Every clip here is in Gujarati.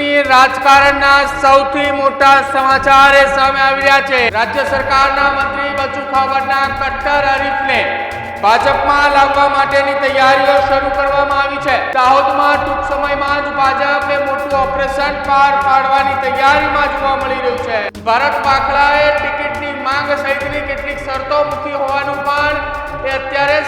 ગુજરાતની રાજકારણના સૌથી મોટા સમાચાર એ સામે આવી રહ્યા છે. રાજ્ય સરકારના મંત્રી બચુ ખાબડના કટ્ટર હરીફને ભાજપમાં લાવવા માટેની તૈયારીઓ શરૂ કરવામાં આવી છે. દાહોદમાં ટૂંક સમયમાં જ ભાજપે મોટું ઓપરેશન પાર પાડવાની તૈયારીમાં જોવા મળી રહ્યું છે. ભરત વાખડાએ ટિકિટની માંગ સહિતની કેટલીક શરતો મૂકી હોવાનું પણ એ અત્યારે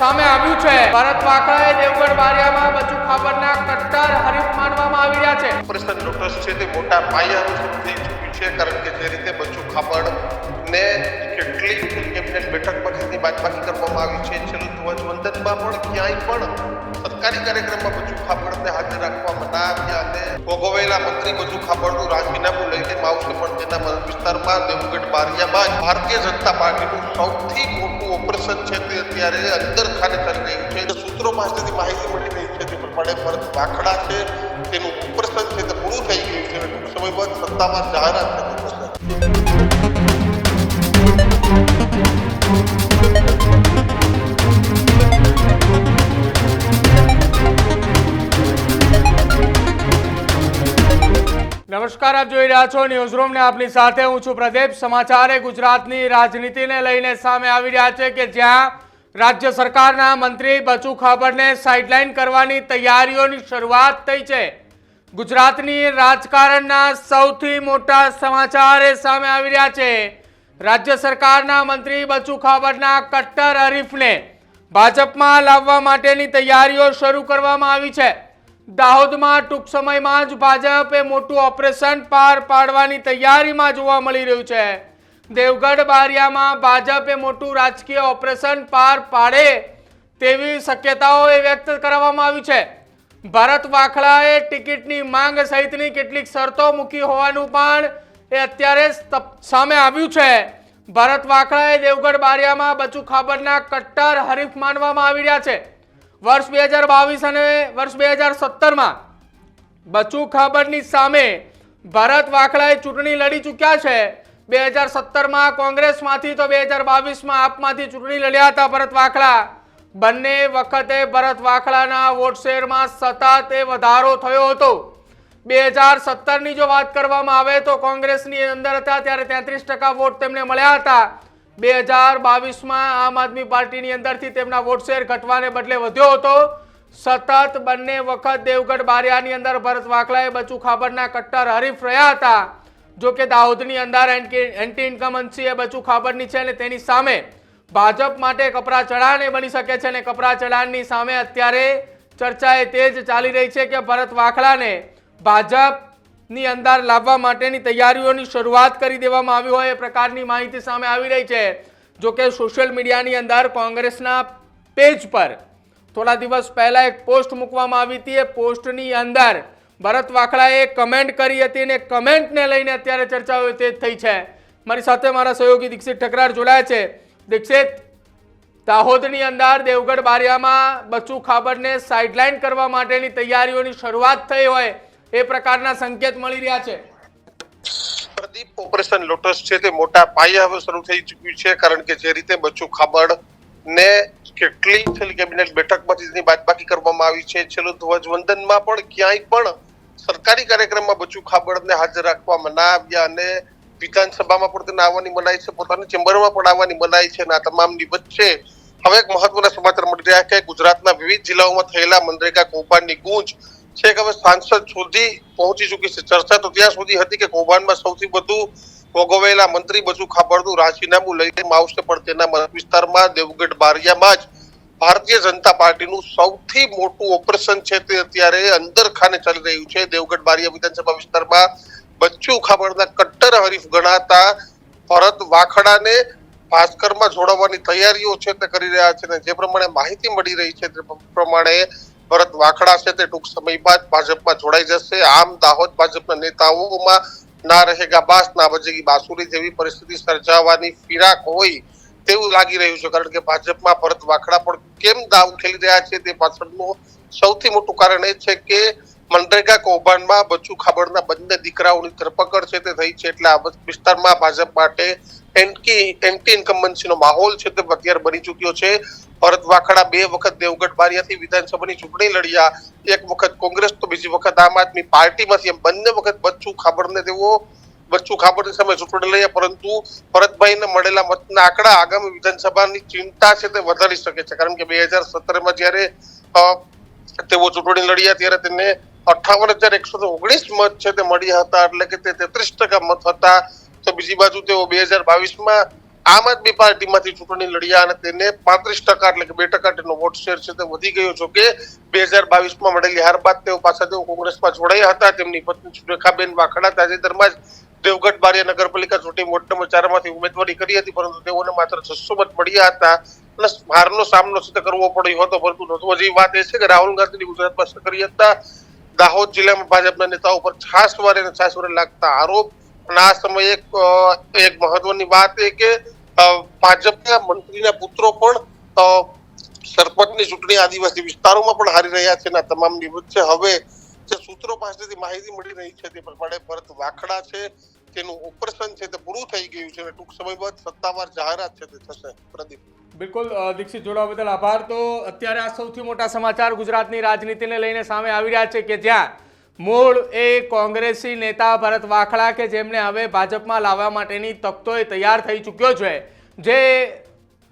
સામે આવ્યું છે. ભરત વાખડાએ દેવગઢ બારિયામાં બચુ ખાબરના કટ્ટર હરીફ માનવામાં આવી રહ્યા છે. ઓપરેશન લોટસ છે તે મોટા પાયે હવે શરૂ થઈ છે, કારણ કે જે રીતે બચુ ખાબડ ને કેટલી કેબિનેટ બેઠક પરથી બાદબાકી કરવામાં આવી છે. છેલ્લું ધ્વજવંદનમાં પણ ક્યાંય પણ સરકારી કાર્યક્રમમાં બધું ખાબડને હાજર રાખવામાં ના આવ્યા અને ભોગવેલા મંત્રી બધું ખાબડનું રાજીનામું લઈને લેવામાં આવશે પણ તેના મત વિસ્તારમાં દેવગઢ બારિયામાં ભારતીય જનતા પાર્ટીનું સૌથી મોટું ઓપરેશન છે તે અત્યારે અંદર ખાને થઈ રહ્યું છે. સૂત્રો પાસેથી માહિતી મળી રહી છે તે પ્રમાણે પરત વાખડા છે. તેનું ઓપરેશન છે તે પૂરું થઈ ગયું છે ટૂંક સમય બાદ સત્તાવાર જાહેરાત થશે નમસ્કાર, આપ જોઈ રહ્યા છો ન્યૂઝ રૂમ ને આપની સાથે હું છું પ્રદીપ. સમાચારે ગુજરાતની રાજનીતિને લઈને સામે આવી રહ્યા છે કે જ્યાં રાજ્ય સરકારના મંત્રી બચુ ખાબડને સાઇડલાઇન કરવાની તૈયારીઓની શરૂઆત થઈ છે. ગુજરાતની રાજકારણના સૌથી મોટા સમાચાર એ સામે આવી રહ્યા છે. રાજ્ય સરકારના મંત્રી બચુ ખાબડના કટ્ટર હરીફને ભાજપમાં લાવવા માટેની તૈયારીઓ શરૂ કરવામાં આવી છે. દાહોદમાં ટૂંક સમયમાં જ ભાજપે મોટું ઓપરેશન પાર પાડવાની તૈયારીમાં જોવા મળી રહ્યું છે. દેવગઢ બારિયામાં ભાજપે મોટું રાજકીય ઓપરેશન પાર પાડે તેવી શક્યતાઓ એ વ્યક્ત કરવામાં આવી છે. ભરત વાખડાએ ટિકિટની માંગ સહિતની કેટલીક શરતો મૂકી હોવાનું પણ એ અત્યારે સામે આવ્યું છે. ભરત વાખડાએ દેવગઢ બારિયામાં બચુ ખાબરના કટ્ટર હરીફ માનવામાં આવી રહ્યા છે. વર્ષ બે હજાર બાવીસ અને વર્ષ બે હજાર સત્તરમાં બચુ ખાબડની સામે ભરત વાખડાએ ચૂંટણી લડી ચૂક્યા છે. બે હજાર સત્તરમાં કોંગ્રેસમાંથી તો બે હજાર બાવીસમાં આપમાંથી ચૂંટણી લડ્યા હતા ભરત વાખડા બંને વખતે ભરત વાખડાના વોટ શેરમાં સતત એ વધારો થયો હતો. બે હજાર સત્તરની જો વાત કરવામાં આવે તો કોંગ્રેસની અંદર હતા, ત્યારે તેત્રીસ ટકા વોટ તેમને મળ્યા હતા. બે હજાર બાવીસમાં આમ આદમી પાર્ટીની અંદરથી તેમના વોટ શેર ઘટવાને બદલે વધ્યો હતો. સતત બંને વખત દેવગઢ બારિયાની અંદર ભરત વાકલાએ બચુ ખાબડના કટ્ટર હરીફ રહ્યા હતા. જો કે દાહોદની અંદર એન્ટી ઇન્કમન્સી એ બચુ ખાબડની છે અને તેની સામે ભાજપ માટે કપરા ચઢાણ એ બની શકે છે અને કપરા ચઢાણની સામે અત્યારે ચર્ચા એ તે જ ચાલી રહી છે કે ભરત વાખલાને ભાજપની અંદર લાવવા માટેની તૈયારીઓની શરૂઆત કરી દેવામાં આવી હોય એ પ્રકારની માહિતી સામે આવી રહી છે. જો કે સોશિયલ મીડિયાની અંદર કોંગ્રેસના પેજ પર થોડા દિવસ પહેલા એક પોસ્ટ મૂકવામાં આવી હતી. એ પોસ્ટની અંદર ભરત વાખડાએ કમેન્ટ કરી હતી અને કમેન્ટને લઈને અત્યારે ચર્ચાઓ તે થઈ છે. મારી સાથે મારા સહયોગી દીક્ષિત ઠકરાર જોડાયા છે. દીક્ષિત, દાહોદની અંદર દેવગઢ બારિયામાં બચ્ચુ ખાબડને સાઇડલાઇન કરવા માટેની તૈયારીઓની શરૂઆત થઈ હોય એ પ્રકારના સંકેત મળી રહ્યા છે. પ્રદીપ ઓપરેશન લોટસ છે તે મોટા પાયે હવે શરૂ થઈ ચૂક્યું છે, કારણ કે જે રીતે બચ્ચુ ખાબડ ને કેટલી છેલ્લી કેબિનેટ બેઠકમાંથી તેની બાદબાકી કરવામાં આવી છે. છેલ્લું ધ્વજવંદનમાં પણ ક્યાંય પણ સરકારી કાર્યક્રમમાં બચ્ચુ ખાબડને હાજર રાખવામાં ના આવ્યા અને વિધાનસભામાં પણ તેને આવવાની મનાઈ છે, પોતાની ચેમ્બરમાં પણ આવવાની મનાઈ છે અને આ તમામની વચ્ચે હવે એક મહત્વના સમાચાર મળી રહ્યા કે ગુજરાતના વિવિધ જિલ્લાઓમાં થયેલા મનરેગા કૌભાંડની ગૂંચ છે કે હવે સાંસદ સુધી પહોંચી ચૂકી છે? ચર્ચા તો ત્યાં સુધી હતી કે કૌભાંડમાં સૌથી વધુ ભોગવેલા મંત્રી બચુ ખાબડનું રાજીનામું લઈને આવશે, પણ તેના મત વિસ્તારમાં દેવગઢ બારિયામાં જ ભારતીય જનતા પાર્ટીનું સૌથી મોટું ઓપરેશન છે તે અત્યારે અંદર ખાને ચાલી રહ્યું છે. દેવગઢ બારિયા વિધાનસભા વિસ્તારમાં બચ્ચુ ખાબડના કટ્ટર હરીફ ગણાતા ભરત વાખડાને ભાસ્કરમાં જોડાવાની તૈયારીઓ છે તે કરી રહ્યા છે અને જે પ્રમાણે માહિતી મળી રહી છે તે પ્રમાણે ભરત વાખડા છે તે ટૂંક સમય બાદ ભાજપમાં જોડાઈ જશે. આમ દાહોદ ભાજપના નેતાઓમાં ના રહેગા બાસ, ના બજેગી બાસુરી જેવી પરિસ્થિતિ સર્જાવાની ફિરાક હોય તેવું લાગી રહ્યું છે. કારણ કે ભાજપમાં ભરત વાખડા પણ કેમ દાવ ખેલી રહ્યા છે તે પાછળનું સૌથી મોટું કારણ એ છે કે મનરેગા કૌભાંડમાં બચુ ખાબડના બંને દીકરાઓની ધરપકડ છે તે થઈ છે. એટલે આ વિસ્તારમાં ભાજપ માટે એન્ટી એન્ટી ઇન્કમ્બન્સીનો માહોલ છે તે અત્યારે બની ચૂક્યો છે. ભરત વાખડા બે વખત દેવગઢ બારિયાથી વિધાનસભાની ચૂંટણી લડ્યા. એક વખત કોંગ્રેસ, તો બીજી વખત આમ આદમી પાર્ટીમાંથી એમ બંને વખત બચ્ચુ ખાબડને તેઓ બચ્ચુ ખાબડની સામે ચૂંટણી લડ્યા. પરંતુ ભરતભાઈને મળેલા મતના આંકડા આગામી વિધાનસભાની ચિંતા છે તે વધારી શકે છે. કારણ કે બે હજાર સત્તરમાં જ્યારે તેઓ ચૂંટણી લડ્યા ત્યારે તેને અઠાવન હજાર એકસો ઓગણીસ મત છે તે મળ્યા હતા. એટલે કે તે તેત્રીસ ટકા મત હતા. તો બીજી બાજુ તેઓ બે હજાર બાવીસમાં આમ આદમી પાર્ટીમાંથી ચૂંટણી લડ્યા અને તેને પાંત્રીસ ટકા એટલે કે બે ટકા તેનો વોટ શેર છે તે વધી ગયો જો કે બે હજાર બાવીસમાં મળેલી હાર બાદ તેઓ પાછા તેઓ કોંગ્રેસમાં જોડાયા હતા. તેમની પત્ની સુરેખાબેન વાખડા તાજેતરમાં જ દેવગઢ બારિયા નગરપાલિકા ચૂંટણી વોર્ડ નંબર ચારમાંથી ઉમેદવારી કરી હતી, પરંતુ તેઓને માત્ર છસો મત મળ્યા હતા. અને હારનો સામનો છે કરવો પડ્યો હતો, પરંતુ નોંધવા વાત એ છે કે રાહુલ ગાંધીની ગુજરાતમાં સક્રિયતા દાહોદ જિલ્લામાં ભાજપના નેતાઓ પર છાસવારે અને છાસવારે લાગતા આરોપ આ સમયે એક મહત્વની વાત એ કે ભાજપના મંત્રીના પુત્રો પણ સરપંચની ચૂંટણી આદિવાસી વિસ્તારોમાં પણ હારી રહ્યા છે અને તમામ તમામની છે. હવે જે સૂત્રો પાસેથી માહિતી મળી રહી છે તે પ્રમાણે ભરત વાખડા છે, તેનું ઓપરેશન છે તે પૂરું થઈ ગયું છે અને ટૂંક સમય બાદ સત્તાવાર જાહેરાત છે તે થશે. પ્રદીપ. બિલકુલ દીક્ષિત જોડાવા બદલ આભાર. તો અત્યારે આ સૌથી મોટા સમાચાર ગુજરાતની રાજનીતિને લઈને સામે આવી રહ્યા છે કે જ્યાં મૂળ એ કોંગ્રેસી નેતા ભરત વાખડા કે જેમને હવે ભાજપમાં લાવવા માટેની તકતોએ તૈયાર થઈ ચૂક્યો છે. જે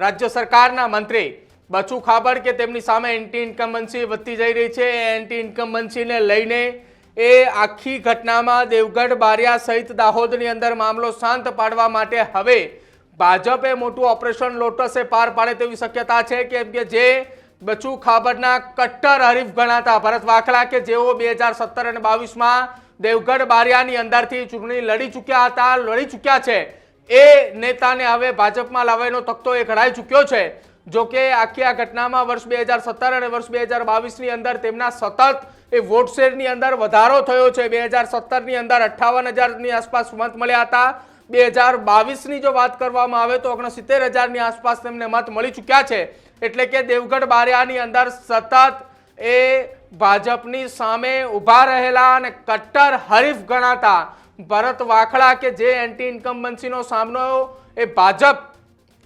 રાજ્ય સરકારના મંત્રી બચુ ખાબડ કે તેમની સામે એન્ટી ઇન્કમ્બન્સી વધતી જઈ રહી છે. એ એન્ટી ઇન્કમ્બન્સીને લઈને એ આખી ઘટનામાં દેવગઢ બારિયા સહિત દાહોદની અંદર મામલો શાંત પાડવા માટે હવે ભાજપે મોટું ઓપરેશન લોટસે પાર પાડે તેવી શક્યતા છે. કેમ કે જે બચુ ખાબડના કટ્ટર હરીફ ગણાતા. ભરત વાખલા કે જેઓ બે હજાર સત્તર અને બાવીસમાં દેવગઢ બારિયાની અંદરથી ચૂંટણી લડી ચૂક્યા હતા, લડી ચૂક્યા છે. એ નેતાને હવે ભાજપમાં લાવવાનો તખ્તો એ ઘડાઈ ચૂક્યો છે. જો કે આખી આ ઘટનામાં વર્ષ બે હજાર સત્તર અને વર્ષ બે હજાર બાવીસની અંદર તેમના સતત એ વોટ શેરની અંદર વધારો થયો છે. બે હજાર સત્તરની અંદર અઠ્ઠાવન હજારની આસપાસ મત મળ્યા હતા. બે હજાર બાવીસની જો વાત કરવામાં આવે તો ઓગણસિત્તેર હજારની આસપાસ તેમને મત મળી ચૂક્યા છે. એટલે કે દેવગઢ બારિયાની અંદર સતત એ ભાજપની સામે ઊભા રહેલા અને કટ્ટર હરીફ ગણાતા ભરત વાખડા કે જે એન્ટી ઇન્કમ્બન્સીનો સામનો એ ભાજપ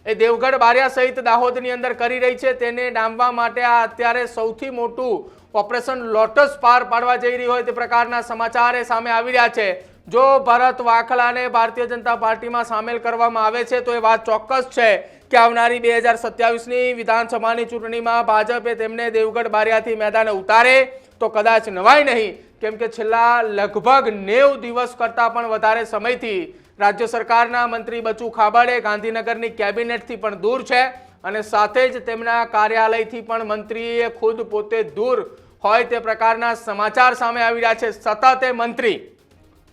એ દેવગઢ બારિયા સહિત દાહોદની અંદર કરી રહી છે. તેને ડામવા માટે આ અત્યારે સૌથી મોટું ઓપરેશન લોટસ પાર પાડવા જઈ રહ્યું હોય તે પ્રકારના સમાચાર એ સામે આવી રહ્યા છે. જો ભરત વાખલાને ભારતીય જનતા પાર્ટીમાં સામેલ કરવામાં આવે છે તો એ વાત ચોક્કસ છે. કે આવનારી બે હજાર સત્યાવીસની વિધાનસભાની ચૂંટણીમાં ભાજપે તેમને દેવગઢ બારિયાથી મેદાને ઉતારે, તો કદાચ નવાય નહીં. કેમ કે છેલ્લા લગભગ નેવ દિવસ કરતાં પણ વધારે સમયથી રાજ્ય સરકારના મંત્રી બચુ ખાબડે ગાંધીનગરની કેબિનેટથી પણ દૂર છે અને સાથે જ તેમના કાર્યાલયથી પણ મંત્રીએ ખુદ પોતે દૂર હોય તે પ્રકારના સમાચાર સામે આવી રહ્યા છે. સતત એ મંત્રી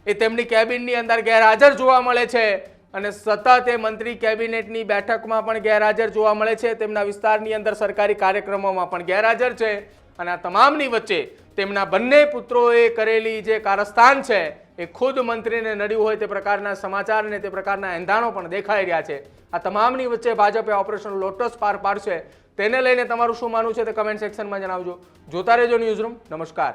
એ તેમની કેબિનની અંદર ગેરહાજર જોવા મળે છે. અને સતત એ મંત્રી કેબિનેટની બેઠકમાં પણ ગેરહાજર જોવા મળે છે. તેમના વિસ્તારની અંદર સરકારી કાર્યક્રમોમાં પણ ગેરહાજર છે. અને આ તમામની વચ્ચે તેમના બંને પુત્રોએ કરેલી જે કારસ્તાન છે, એ ખુદ મંત્રીને નડ્યું હોય તે પ્રકારના સમાચાર અને તે પ્રકારના એંધાણો પણ દેખાઈ રહ્યા છે. આ તમામની વચ્ચે ભાજપે ઓપરેશન લોટસ પાર પાડશે. તેને લઈને તમારું શું માનવું છે તે કમેન્ટ સેક્શનમાં જણાવજો. જોતા રહેજો ન્યૂઝરૂમ નમસ્કાર.